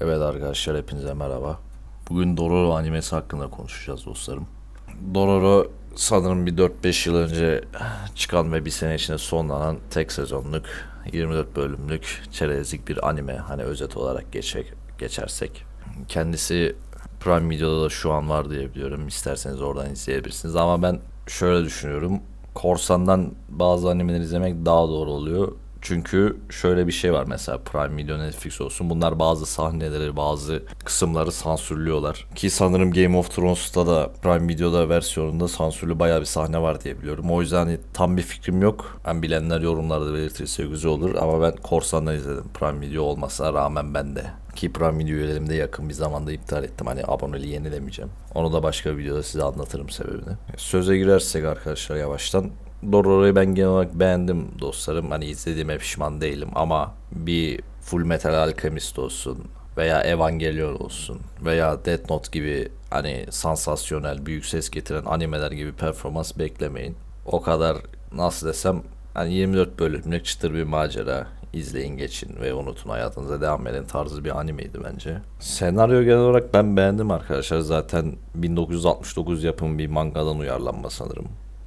Evet arkadaşlar hepinize merhaba. Bugün Dororo animesi hakkında konuşacağız dostlarım. Dororo sanırım bir 4-5 yıl önce çıkan ve bir sene içinde sonlanan tek sezonluk 24 bölümlük çerezlik bir anime hani özet olarak geçe, geçersek. Kendisi Prime Video'da da şu an var diye biliyorum. İsterseniz oradan izleyebilirsiniz ama ben şöyle düşünüyorum. Korsan'dan bazı animeleri izlemek daha doğru oluyor. Çünkü şöyle bir şey var mesela Prime Video Netflix olsun bunlar bazı sahneleri bazı kısımları sansürlüyorlar. Ki sanırım Game of Thrones'ta da Prime Video'da versiyonunda sansürlü bayağı bir sahne var diye biliyorum. O yüzden hani tam bir fikrim yok. Ben bilenler yorumlarda belirtirse güzel olur ama ben Korsan'dan izledim. Prime Video olmasına rağmen ben de. Ki Prime Video üyelerimde yakın bir zamanda iptal ettim. Hani aboneliği yenilemeyeceğim. Onu da başka bir videoda size anlatırım sebebini. Söze girersek arkadaşlar yavaştan. Dororo'yu ben genel olarak beğendim dostlarım. Hani izlediğime pişman değilim ama bir Full Metal Alchemist olsun veya Evangelion olsun veya Death Note gibi hani sansasyonel büyük ses getiren animeler gibi performans beklemeyin. O kadar nasıl desem hani 24 bölümlük çıtır bir macera izleyin geçin ve unutun hayatınıza devam edin tarzı bir animeydi bence. Senaryo genel olarak ben beğendim arkadaşlar. Zaten 1969 yapım bir mangadan uyarlanma sanırım.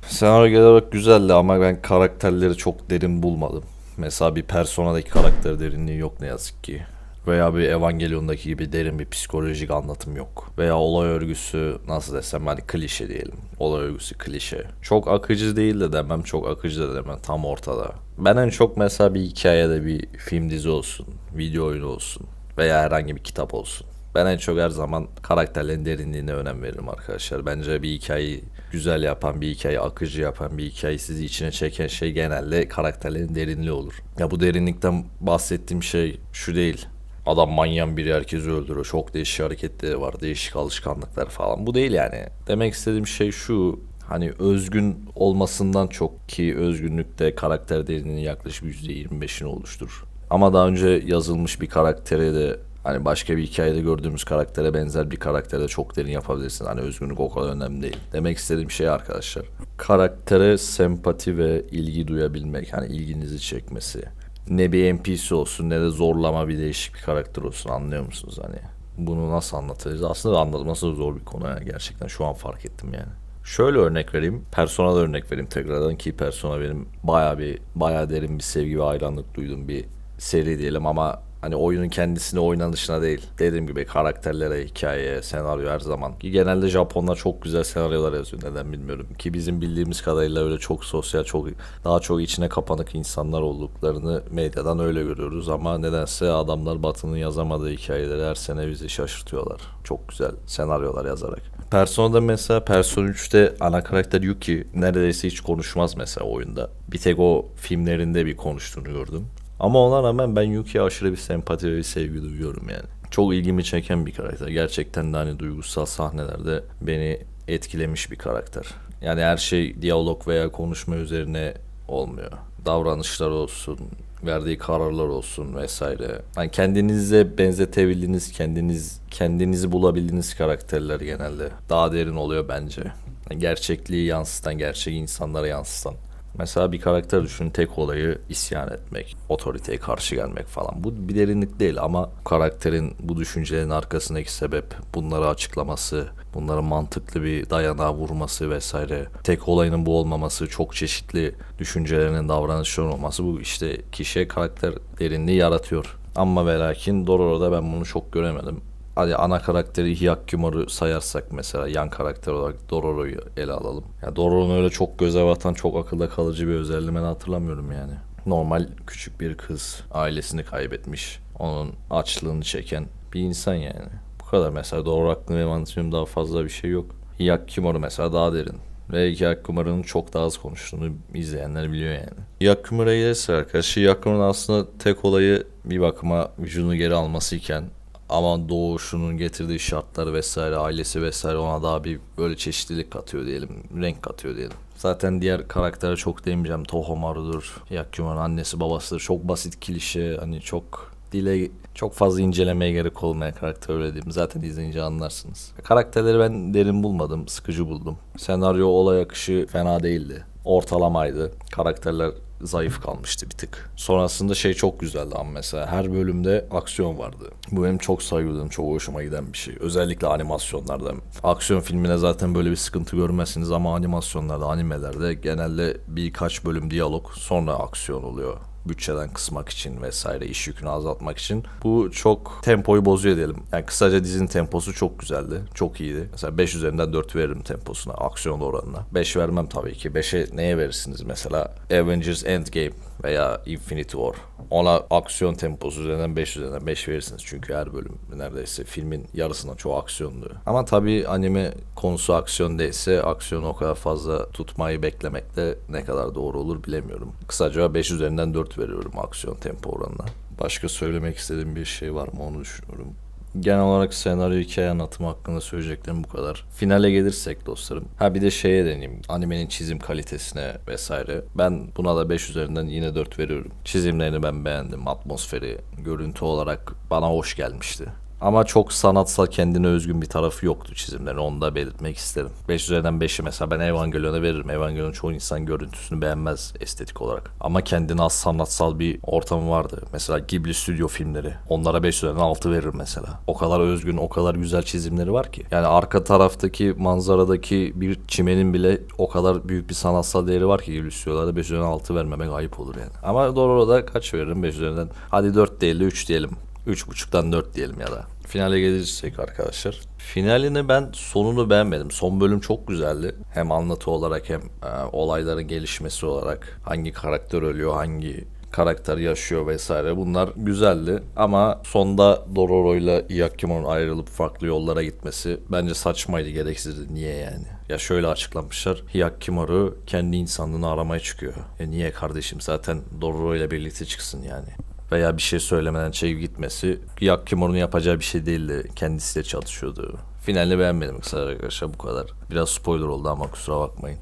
Senaryo genel olarak güzeldi ama ben karakterleri çok derin bulmadım. Mesela bir Persona'daki karakter derinliği yok ne yazık ki. Veya bir Evangelion'daki gibi derin bir psikolojik anlatım yok. Veya olay örgüsü nasıl desem hani klişe diyelim. Olay örgüsü klişe. Çok akıcı değil de demem, çok akıcı da demem. Tam ortada. Ben en çok mesela bir hikayede bir film dizi olsun, video oyunu olsun veya herhangi bir kitap olsun. Ben en çok her zaman karakterlerin derinliğine önem veririm arkadaşlar. Bence bir hikayeyi güzel yapan, bir hikayeyi akıcı yapan, bir hikayeyi sizi içine çeken şey genelde karakterlerin derinliği olur. Ya bu derinlikten bahsettiğim şey şu değil. Adam manyan biri herkesi öldürüyor. Çok değişik hareketleri var, değişik alışkanlıklar falan. Bu değil yani. Demek istediğim şey şu. Hani özgün olmasından çok ki özgünlükte karakter derinliğinin yaklaşık %25'ini oluşturur. Ama daha önce yazılmış bir karaktere de Hani başka bir hikayede gördüğümüz karaktere benzer bir karakterde çok derin yapabilirsin. Hani özgünlük o kadar önemli değil. Demek istediğim şey arkadaşlar. Karaktere sempati ve ilgi duyabilmek. Hani ilginizi çekmesi. Ne bir NPC olsun ne de zorlama bir değişik bir karakter olsun anlıyor musunuz hani? Bunu nasıl anlatırız? Aslında anlatması zor bir konu ya gerçekten şu an fark ettim yani. Şöyle örnek vereyim. Persona'da örnek vereyim tekrardan ki Persona benim baya bir baya derin bir sevgi ve hayranlık duyduğum bir seri diyelim ama Hani oyunun kendisine oynanışına değil. Dediğim gibi karakterlere, hikayeye, senaryo her zaman. Genelde Japonlar çok güzel senaryolar yazıyor neden bilmiyorum. Ki bizim bildiğimiz kadarıyla öyle çok sosyal, çok daha çok içine kapanık insanlar olduklarını medyadan öyle görüyoruz. Ama nedense adamlar Batı'nın yazamadığı hikayeleri her sene bizi şaşırtıyorlar. Çok güzel senaryolar yazarak. Persona'da mesela Persona 3'te ana karakter Yuki neredeyse hiç konuşmaz mesela oyunda. Bir tek o filmlerinde bir konuştuğunu gördüm. Ama ona rağmen ben Yuki'ye aşırı bir sempati ve bir sevgi duyuyorum yani. Çok ilgimi çeken bir karakter. Gerçekten de hani duygusal sahnelerde beni etkilemiş bir karakter. Yani her şey diyalog veya konuşma üzerine olmuyor. Davranışlar olsun, verdiği kararlar olsun vesaire. Yani kendinize benzetebildiğiniz, kendiniz kendinizi bulabildiğiniz karakterler genelde daha derin oluyor bence. Yani gerçekliği yansıtan, gerçek insanlara yansıtan. Mesela bir karakter düşünün tek olayı isyan etmek, otoriteye karşı gelmek falan. Bu bir derinlik değil ama karakterin bu düşüncelerin arkasındaki sebep, bunları açıklaması, bunların mantıklı bir dayanağa vurması vesaire. Tek olayının bu olmaması, çok çeşitli düşüncelerinin, davranışların olması bu işte kişiye karakter derinliği yaratıyor. Ama ve lakin Dororo'da ben bunu çok göremedim hadi ana karakteri Hyakumoru sayarsak mesela yan karakter olarak Dororo'yu ele alalım. Ya Dororo'nun öyle çok göze batan, çok akılda kalıcı bir özelliğini ben hatırlamıyorum yani. Normal küçük bir kız ailesini kaybetmiş. Onun açlığını çeken bir insan yani. Bu kadar mesela Dororo hakkında benim anlatacağım daha fazla bir şey yok. Hyakumoru mesela daha derin. Ve Hyakumoru'nun çok daha az konuştuğunu izleyenler biliyor yani. Hyakumoro'ya gelirse arkadaşlar Hyakumoru'nun aslında tek olayı bir bakıma vücudunu geri alması iken ama doğuşunun getirdiği şartlar vesaire ailesi vesaire ona daha bir böyle çeşitlilik katıyor diyelim renk katıyor diyelim. Zaten diğer karaktere çok değinmeyeceğim. Tohomaru'dur, Yakumo'nun annesi babasıdır. Çok basit klişe hani çok dile çok fazla incelemeye gerek olmayan karakter öyle diyeyim. Zaten izleyince anlarsınız. Karakterleri ben derin bulmadım, sıkıcı buldum. Senaryo olay akışı fena değildi. Ortalamaydı. Karakterler zayıf kalmıştı bir tık. Sonrasında şey çok güzeldi ama mesela her bölümde aksiyon vardı. Bu benim çok saygıladığım, çok hoşuma giden bir şey. Özellikle animasyonlarda. Aksiyon filmine zaten böyle bir sıkıntı görmezsiniz ama animasyonlarda, animelerde genelde birkaç bölüm diyalog sonra aksiyon oluyor bütçeden kısmak için vesaire iş yükünü azaltmak için. Bu çok tempoyu bozuyor diyelim. Yani kısaca dizinin temposu çok güzeldi. Çok iyiydi. Mesela 5 üzerinden 4 veririm temposuna, aksiyon oranına. 5 vermem tabii ki. 5'e neye verirsiniz mesela? Avengers Endgame veya Infinity War. Ona aksiyon temposu üzerinden 5 üzerinden 5 verirsiniz. Çünkü her bölüm neredeyse filmin yarısından çoğu aksiyondu. Ama tabii anime konusu aksiyon değilse aksiyonu o kadar fazla tutmayı beklemek de ne kadar doğru olur bilemiyorum. Kısaca 5 üzerinden 4 veriyorum aksiyon tempo oranına. Başka söylemek istediğim bir şey var mı onu düşünüyorum. Genel olarak senaryo hikaye anlatımı hakkında söyleyeceklerim bu kadar. Finale gelirsek dostlarım. Ha bir de şeye deneyeyim. Animenin çizim kalitesine vesaire. Ben buna da 5 üzerinden yine 4 veriyorum. Çizimlerini ben beğendim. Atmosferi, görüntü olarak bana hoş gelmişti. Ama çok sanatsal kendine özgün bir tarafı yoktu çizimlerin. Onu da belirtmek isterim. 5 üzerinden 5'i mesela ben Evangelion'a veririm. Evangelion çoğu insan görüntüsünü beğenmez estetik olarak. Ama kendine az sanatsal bir ortamı vardı. Mesela Ghibli stüdyo filmleri. Onlara 5 üzerinden 6 veririm mesela. O kadar özgün, o kadar güzel çizimleri var ki. Yani arka taraftaki manzaradaki bir çimenin bile o kadar büyük bir sanatsal değeri var ki Ghibli stüdyolarda 5 üzerinden 6 vermemek ayıp olur yani. Ama Dororo'da kaç veririm 5 üzerinden? Hadi 4 değil de 3 diyelim. 3.5'tan 4 diyelim ya da. Finale gelirsek arkadaşlar. Finalini ben sonunu beğenmedim. Son bölüm çok güzeldi. Hem anlatı olarak hem e, olayların gelişmesi olarak. Hangi karakter ölüyor, hangi karakter yaşıyor vesaire bunlar güzeldi ama sonda Dororo ile Yakimo'nun ayrılıp farklı yollara gitmesi bence saçmaydı gereksizdi niye yani ya şöyle açıklamışlar Yakimaru kendi insanlığını aramaya çıkıyor e niye kardeşim zaten Dororo ile birlikte çıksın yani veya bir şey söylemeden çekip gitmesi Yakimoru'nun yapacağı bir şey değildi. Kendisiyle çalışıyordu. Finalini beğenmedim kısa arkadaşlar bu kadar. Biraz spoiler oldu ama kusura bakmayın.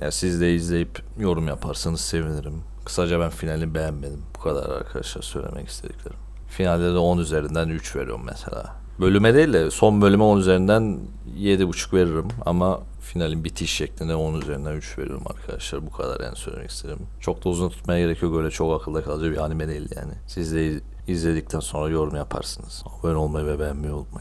Ya siz de izleyip yorum yaparsanız sevinirim. Kısaca ben finalini beğenmedim. Bu kadar arkadaşlar söylemek istediklerim. Finalde de 10 üzerinden 3 veriyorum mesela. Bölüme değil de son bölüme 10 üzerinden 7.5 veririm ama finalin bitiş şeklinde 10 üzerinden 3 veriyorum arkadaşlar. Bu kadar yani söylemek istedim. Çok da uzun tutmaya gerek yok öyle çok akılda kalıcı bir anime değil yani. Siz de iz- izledikten sonra yorum yaparsınız. Abone olmayı ve beğenmeyi unutmayın.